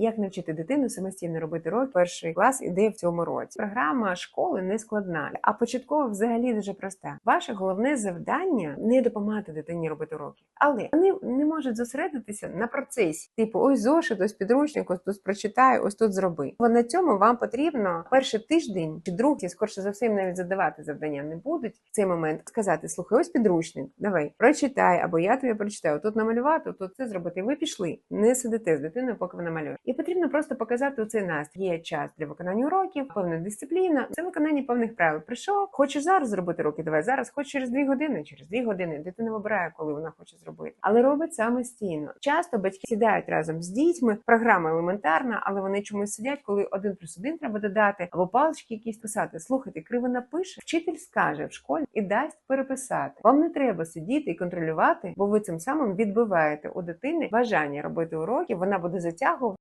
як навчити дитину самостійно робити урок. Перший клас іде в цьому році. Програма школи не складна, а початкова взагалі дуже проста. Ваше головне завдання не допомагати дитині робити уроки, але вони не можуть зосередитися на процесі. Типу, ось зошит, ось підручник, ось тут прочитай, ось тут зроби. Бо на цьому вам потрібно перший тиждень чи другий, скорше за все, навіть задавати завдання не будуть в цей момент. Сказати: слухай, ось підручник, давай прочитай, або я тобі прочитаю. Тут намалювати, тут це зробити. Ви пішли. Не сидите з дитиною, поки вона малює. І потрібно просто показати цей настрій. Є час для виконання уроків, певна дисципліна. Це виконання певних правил. Прийшов, хочеш зараз зробити уроки, давай зараз, хоч через дві години, через дві години. Дитина вибирає, коли вона хоче зробити, але робить самостійно. Часто батьки сідають разом з дітьми. Програма елементарна, але вони чомусь сидять, коли один плюс один треба додати, або палички якісь писати. Слухайте, криво напише, вчитель скаже в школі і дасть переписати. Вам не треба сидіти і контролювати, бо ви цим самим відбиваєте у дитини бажання робити уроки. Вона буде затягувати.